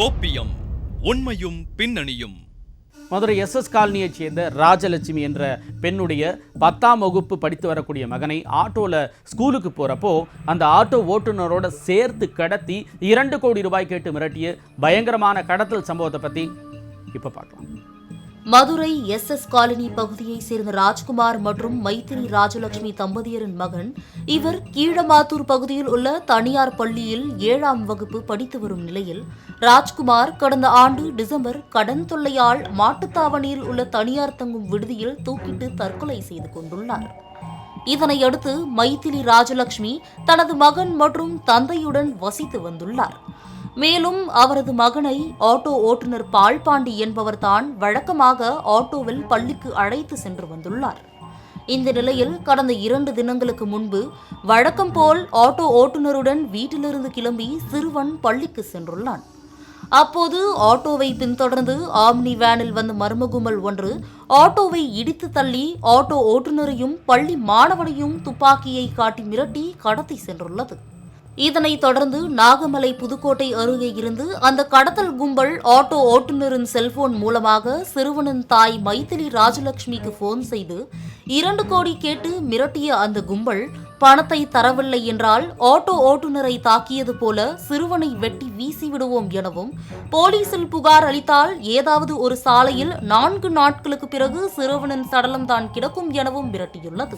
கோப்பியம் உண்மையும் பின்னணியும். மதுரை எஸ்எஸ் காலனியைச் சேர்ந்த ராஜலட்சுமி என்ற பெண்ணுடைய பத்தாம் வகுப்பு படித்து வரக்கூடிய மகனை ஆட்டோவில் ஸ்கூலுக்கு போகிறப்போ அந்த ஆட்டோ ஓட்டுநரோட சேர்த்து கடத்தி இரண்டு கோடி ரூபாய் கேட்டு மிரட்டிய பயங்கரமான கடத்தல் சம்பவத்தை பற்றி இப்போ பார்க்கலாம். மதுரை எஸ் எஸ் காலனி பகுதியைச் சேர்ந்த ராஜ்குமார் மற்றும் மைத்திரி ராஜலட்சுமி தம்பதியரின் மகன் இவர் கீழமாத்தூர் பகுதியில் உள்ள தனியார் பள்ளியில் ஏழாம் வகுப்பு படித்து வரும் நிலையில் ராஜ்குமார் கடந்த ஆண்டு டிசம்பர் கடன் தொல்லையால் மாட்டுத்தாவணியில் உள்ள தனியார் தங்கும் விடுதியில் தூக்கிட்டு தற்கொலை செய்து கொண்டுள்ளார். இதனையடுத்து மைத்திலி ராஜலட்சுமி தனது மகன் மற்றும் தந்தையுடன் வசித்து வந்துள்ளார். மேலும் அவரது மகனை ஆட்டோ ஓட்டுநர் பால்பாண்டி என்பவர்தான் வழக்கமாக ஆட்டோவில் பள்ளிக்கு அழைத்து சென்று வந்துள்ளார். இந்த நிலையில் கடந்த இரண்டு தினங்களுக்கு முன்பு வழக்கம் போல் ஆட்டோ ஓட்டுநருடன் வீட்டிலிருந்து கிளம்பி சிறுவன் பள்ளிக்கு சென்றுள்ளான். அப்போது ஆட்டோவை பின்தொடர்ந்து ஆம்னி வேனில் வந்த மர்மகும்பல் ஒன்று ஆட்டோவை இடித்து தள்ளி ஆட்டோ ஓட்டுநரையும் பள்ளி மாணவனையும் துப்பாக்கியை காட்டி மிரட்டி கடத்தி சென்றுள்ளது. இதனைத் தொடர்ந்து நாகமலை புதுக்கோட்டை அருகே இருந்து அந்த கடத்தல் கும்பல் ஆட்டோ ஓட்டுநரின் செல்போன் மூலமாக சிறுவனின் தாய் மைத்திலி ராஜலட்சுமிக்கு போன் செய்து இரண்டு கோடி கேட்டு மிரட்டிய அந்த கும்பல் பணத்தை தரவில்லை என்றால் ஆட்டோ ஓட்டுநரை தாக்கியது போல சிறுவனை வெட்டி வீசிவிடுவோம் எனவும் போலீசில் புகார் அளித்தால் ஏதாவது ஒரு சாலையில் நான்கு நாட்களுக்கு பிறகு சிறுவனின் சடலம் தான் கிடக்கும் எனவும் மிரட்டியுள்ளது.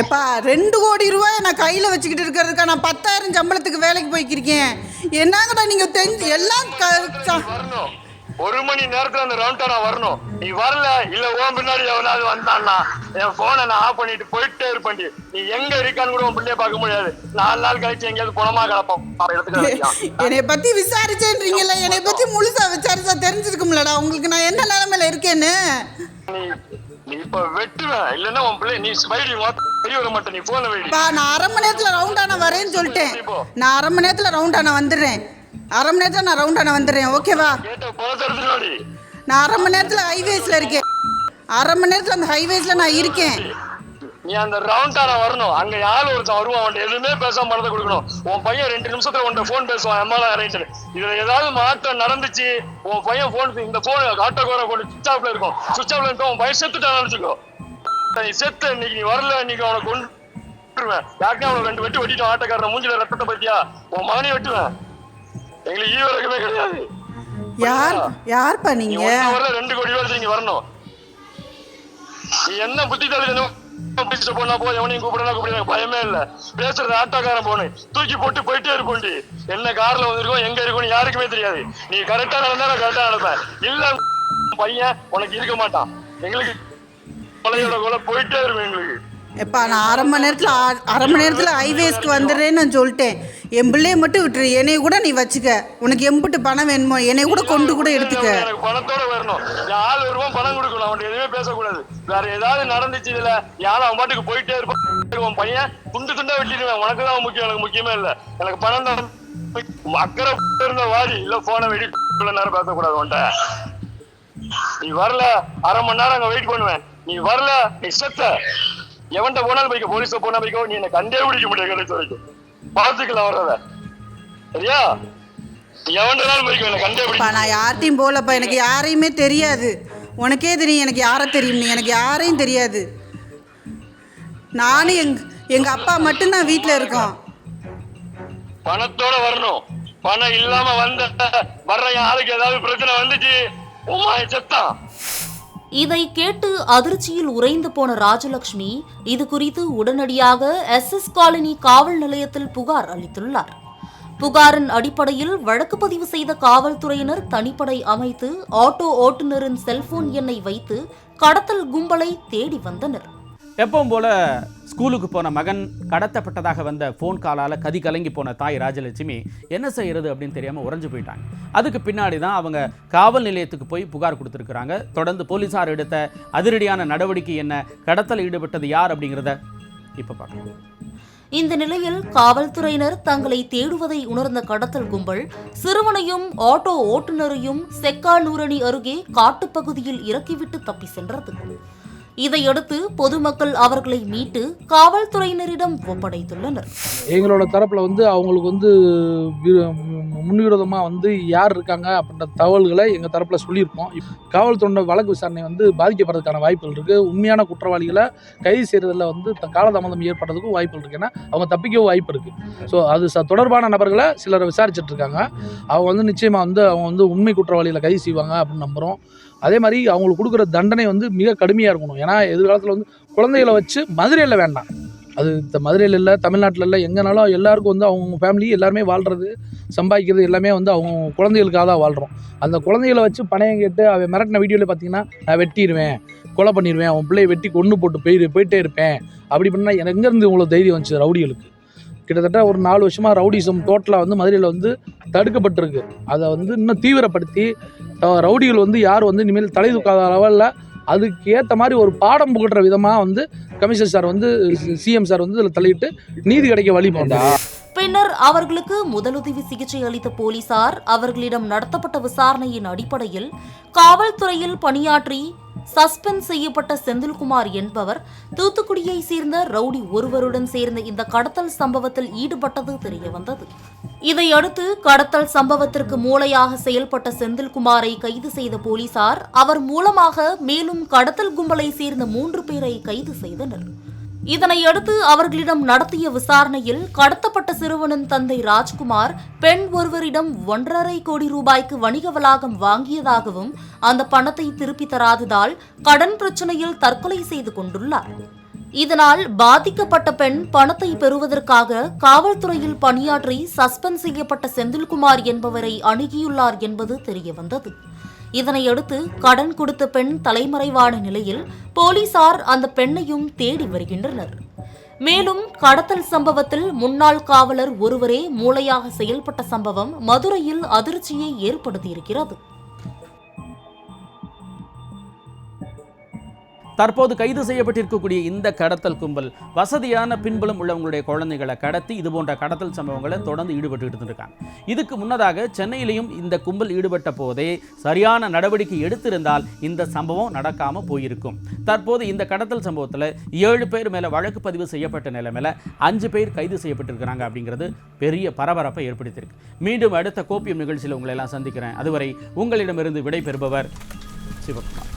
எப்பா ரெண்டு கோடி ரூபாய் நான் கையில் வச்சுக்கிட்டு இருக்கிறதுக்கா? நான் பத்தாயிரம் சம்பளத்துக்கு வேலைக்கு போய்க்கிருக்கேன். என்னங்கடா நீங்கள் தெரிஞ்சு எல்லாம் ஒரு மணி நேரத்துல அந்த ரவுண்டா வரணும். நீ வரல இல்ல ஓன் பின்னாடி எவனாவது வந்தான்னா என் போனை நான் ஆஃப் பண்ணிட்டு போயிட்டே இருப்பேன்டி. நீ எங்க இருக்கான்னு கூட உன் பிள்ளைய பார்க்க முடியாது. நாலு நாள் கழிச்சு எங்கேயாவது அவன் எடுத்துக்க என்னை பற்றி விசாரிச்சேன்றீங்கல்ல என்னை பற்றி முழுசா விசாரிச்சா தெரிஞ்சிருக்கும்லடா. உங்களுக்கு நான் என்ன நிலமையில இருக்கேன்னு? நீ நீ இப்ப வெட்டுவேன் இல்லன்னா உன் பிள்ளை நீ வர மாட்டேன். நீ போன நான் அரை மணி நேரத்தில் ரவுண்டான வரேன்னு சொல்லிட்டேன். நான் அரை மணி நேரத்தில் ரவுண்டான வந்துடுறேன். அரை மணி நேரத்தில் நான் ரவுண்டான வந்துடுறேன். ஓகேவா நான் அரை மணி நேரத்தில் ஹைவேஸில் இருக்கேன். அரை மணி நேரத்தில் அந்த ஹைவேஸில் நான் இருக்கேன். நீ அந்த ரவுண்டான வரணும். அங்க யாரு ஒருத்தன் வருவான் அவன் எதுவுமே பேசாம மனதை கொடுக்கணும். உன் பையன் ரெண்டு நிமிஷத்துல உன் போன் பேசுவான். எம்மால அரேஞ்சர் இதுல ஏதாவது மாற்றம் நடந்துச்சு உன் பையன் போன் இந்த போன் ஆட்டோகோர போன் சுவிச் ஆஃப்ல இருக்கும். சுவிச் ஆஃப்ல இருக்கும் உன் பையன் செத்துட்டான் நினைச்சுக்கோ. நீ செத்து இன்னைக்கு நீ வரல இன்னைக்கு அவனை கொண்டுருவேன் யாருக்கே அவனை ரெண்டு வெட்டி வெட்டிட்டு ஆட்டோக்காரன் மூஞ்சில ரத்தத்தை பத்தியா? உன் மகனையும் வெட்டுவேன். எங்களுக்கு ஈ வரைக்குமே கிடையாது. யார் யார்ப்பா நீ நீங்கள் ஒன் ஹவர்ல ரெண்டு கோடி ரூபாய் நீங்க வரணும். நீ என்ன புத்தி தள்ளி பிடிச்ச போனா போ எவனையும் கூப்பிடலாம் கூப்பிட பயமே இல்ல. பேசுறது ஆட்டோக்காரன் போனு தூக்கி போட்டு போயிட்டே இருப்போண்டி என்ன கார்ல வந்திருக்கோம் எங்க இருக்கோம் யாருக்குமே தெரியாது. நீ கரெக்டா நடந்தா நான் கரெக்டா நடப்பேன். இல்ல பையன் உனக்கு இருக்க மாட்டான். எங்களுக்கு கொலையோட கொலை போயிட்டே இருக்கும் எங்களுக்கு. எப்பா நான் அரை மணி நேரத்தில் அரை மணி நேரத்தில் ஹைவேஸ்க்கு வந்துடுறேன்னு நான் சொல்லிட்டேன். என் பிள்ளைய மட்டும் விட்டுரு. என்னைய கூட நீ வச்சுக்க. உனக்கு எம்புட்டு பணம் வேணுமோ என்னைய கூட கொண்டு கூட எடுத்துக்க. எனக்கு பணத்தோட வரணும். என் ஆள் பணம் கொடுக்கணும். அவன் எதுவுமே பேசக்கூடாது. வேற ஏதாவது நடந்துச்சு இதுல யாரும் அவன் பாட்டுக்கு போயிட்டே இருப்பான் உன் பையன் குண்டு துண்டா வெட்டிடுவேன் உனக்கு தான் முக்கியம் எனக்கு முக்கியமே இல்ல. எனக்கு பணம் தான் அக்கறை இருந்த வாடி. இல்ல போனை வெடி இவ்வளவு நேரம் பேசக்கூடாது உன்ட்ட நீ வரல. அரை மணி நேரம் அங்க வெயிட் பண்ணுவேன். நீ வரல. நீ செத்த. எவன்கிட்ட போனாலும் போய்க்கோ போலீஸ்ல போனா போய்க்கோ நீ என்ன கண்டே பிடிக்க முடியாது கடைசி வரைக்கும். பாத்துக்கலாம் வர்றத. சரியா? நீ எவன்டாலும் போய்க்கோ என்ன கண்டே பிடிக்க நான் யார்கிட்டையும் போகலப்பா எனக்கு யாரையுமே தெரியாது. உனக்கே தெரியும் எனக்கு யாரை தெரியும் நீ எனக்கு யாரையும் தெரியாது. நானும் எங் எங்கள் அப்பா மட்டும்தான் வீட்டில் இருக்கோம். பணத்தோட வரணும். பணம் இல்லாம வந்த வர்ற ஆளுக்கு ஏதாவது பிரச்சனை வந்துச்சு உமா செத்தான் இதை கேட்டு அதிர்ச்சியில் உறைந்து போன ராஜலட்சுமி இது குறித்து உடனடியாக எஸ் எஸ் காலனி காவல் நிலையத்தில் புகார் அளித்துள்ளார். புகாரின் அடிப்படையில் வழக்கு பதிவு செய்த காவல்துறையினர் தனிப்படை அமைத்து ஆட்டோ ஓட்டுநரின் செல்போன் எண்ணை வைத்து கடத்தல் கும்பலை தேடி வந்தனர். எப்பவும் போல ஸ்கூலுக்கு போன மகன் கடத்தப்பட்டதாக வந்த ஃபோன் காலால் கதி கலங்கி போன தாய் ராஜலட்சுமி என்ன செய்யறது அப்படின்னு தெரியாமல் உறைஞ்சு போயிட்டாங்க. அதுக்கு பின்னாடி தான் அவங்க காவல் நிலையத்துக்கு போய் புகார் கொடுத்துருக்குறாங்க. தொடர்ந்து போலீஸார் எடுத்த அதிரடியான நடவடிக்கை என்ன? கடத்தல் ஈடுபட்டது யார் அப்படிங்கிறத இப்போ பார்க்கலாம். இந்த நிலையில் காவல்துறையினர் தங்களை தேடுவதை உணர்ந்த கடத்தல் கும்பல் சிறுவனையும் ஆட்டோ ஓட்டுநரையும் செக்கானூரணி அருகே காட்டுப்பகுதியில் இறக்கிவிட்டு தப்பி சென்றது. இதையடுத்து பொதுமக்கள் அவர்களை மீட்டு காவல்துறையினரிடம் ஒப்படைத்துள்ளனர். எங்களோட தரப்பில் வந்து அவங்களுக்கு வந்து முன்விரோதமாக வந்து யார் இருக்காங்க அப்படின்ற தகவல்களை எங்கள் தரப்பில் சொல்லியிருக்கோம். காவல்துறை வழக்கு விசாரணை வந்து பாதிக்கப்படுறதுக்கான வாய்ப்புகள் இருக்குது உண்மையான குற்றவாளிகளை கைது செய்கிறதுல வந்து காலதாமதம் ஏற்படுறதுக்கும் வாய்ப்புகள் இருக்குது ஏன்னா அவங்க தப்பிக்கவும் வாய்ப்பு இருக்குது ஸோ அது தொடர்பான நபர்களை சிலரை விசாரிச்சுட்டு இருக்காங்க. அவங்க வந்து நிச்சயமாக வந்து அவங்க வந்து உண்மை குற்றவாளிகளை கைது செய்வாங்க அப்படின்னு நம்புகிறோம் அதே மாதிரி அவங்களுக்கு கொடுக்குற தண்டனை வந்து மிக கடுமையாக இருக்கணும். ஏன்னா எதிர்காலத்தில் வந்து குழந்தைகளை வச்சு மதுரையில் வேண்டாம். அது இந்த மதுரையில் இல்லை தமிழ்நாட்டில் இல்லை எங்கேனாலும் எல்லாருக்கும் வந்து அவங்க ஃபேமிலி எல்லாருமே வாழ்கிறது சம்பாதிக்கிறது எல்லாமே வந்து அவங்க குழந்தைகளுக்காக தான் வாழ்கிறோம் அந்த குழந்தைகளை வச்சு பணையம் கேட்டு அவன் மிரட்டின வீடியோவில் பார்த்தீங்கன்னா நான் வெட்டிடுவேன் கொலை பண்ணிடுவேன் அவன் பிள்ளையை வெட்டி கொண்டு போட்டு போயிரு போயிட்டே இருப்பேன். அப்படி பண்ணால் எனக்கு எங்கேருந்து உங்களுக்கு தைரியம் வந்துச்சு ரவுடிகளுக்கு? கிட்டத்தட்ட ஒரு நாலு வருஷமாக ரவுடிசம் டோட்டலாக வந்து மதுரையில் வந்து தடுக்கப்பட்டிருக்கு அதை வந்து இன்னும் தீவிரப்படுத்தி ரவுடிகள் வந்து யார் வந்து இனிமேல் தலை தூக்காத லெவலில் அதுக்கு ஏற்ற மாதிரி ஒரு பாடம் புகட்டுற விதமாக வந்து கமிஷனர் சார் வந்து சிஎம் சார் வந்து இதில் தலையிட்டு நீதி கிடைக்க வழி பண்ணுறாங்க பின்னர் அவர்களுக்கு முதலுதவி சிகிச்சை அளித்த போலீசார் அவர்களிடம் நடத்தப்பட்ட விசாரணையின் அடிப்படையில் காவல்துறையில் பணியாற்றி சஸ்பெண்ட் செய்யப்பட்ட செந்தில்குமார் என்பவர் தூத்துக்குடியை சேர்ந்த ரவுடி ஒருவருடன் சேர்ந்த இந்த கடத்தல் சம்பவத்தில் ஈடுபட்டது தெரியவந்தது. இதையடுத்து கடத்தல் சம்பவத்திற்கு மூளையாக செயல்பட்ட செந்தில்குமாரை கைது செய்த போலீசார் அவர் மூலமாக மேலும் கடத்தல் கும்பலை சேர்ந்த மூன்று பேரை கைது செய்தனர். இதனையடுத்து அவர்களிடம் நடத்திய விசாரணையில் கடத்தப்பட்ட சிறுவனின் தந்தை ராஜ்குமார் பெண் ஒருவரிடம் ஒன்றரை கோடி ரூபாய்க்கு வணிக வளாகம் வாங்கியதாகவும் அந்த பணத்தை திருப்பி தராததால் கடன் பிரச்சனையில் தற்கொலை செய்து கொண்டுள்ளார். இதனால் பாதிக்கப்பட்ட பெண் பணத்தை பெறுவதற்காக காவல்துறையில் பணியாற்றி சஸ்பெண்ட் செய்யப்பட்ட செந்தில்குமார் என்பவரை அணுகியுள்ளார் என்பது தெரியவந்தது. இதனையடுத்து கடன் கொடுத்த பெண் தலைமறைவான நிலையில் போலீசார் அந்த பெண்ணையும் தேடி வருகின்றனர். மேலும் கடத்தல் சம்பவத்தில் முன்னாள் காவலர் ஒருவரே மூளையாக செயல்பட்ட சம்பவம் மதுரையில் அதிர்ச்சியை ஏற்படுத்தியிருக்கிறது. தற்போது கைது செய்யப்பட்டிருக்கக்கூடிய இந்த கடத்தல் கும்பல் வசதியான பின்புலம் உள்ளவங்களுடைய குழந்தைகளை கடத்தி இது போன்ற கடத்தல் சம்பவங்களை தொடர்ந்து ஈடுபட்டு இருந்திருக்காங்க. இதுக்கு முன்னதாக சென்னையிலையும் இந்த கும்பல் ஈடுபட்ட போதே சரியான நடவடிக்கை எடுத்திருந்தால் இந்த சம்பவம் நடக்காம போயிருக்கும். தற்போது இந்த கடத்தல் சம்பவத்தில் ஏழு பேர் மேல வழக்கு பதிவு செய்யப்பட்ட நிலைமையில அஞ்சு பேர் கைது செய்யப்பட்டிருக்கிறாங்க அப்படிங்கிறது பெரிய பரபரப்பை ஏற்படுத்தியிருக்கு. மீண்டும் அடுத்த கோப்பியம் நிகழ்ச்சியில் உங்களை எல்லாம் சந்திக்கிறேன். அதுவரை உங்களிடமிருந்து விடை பெறுபவர் சிவகுமார்.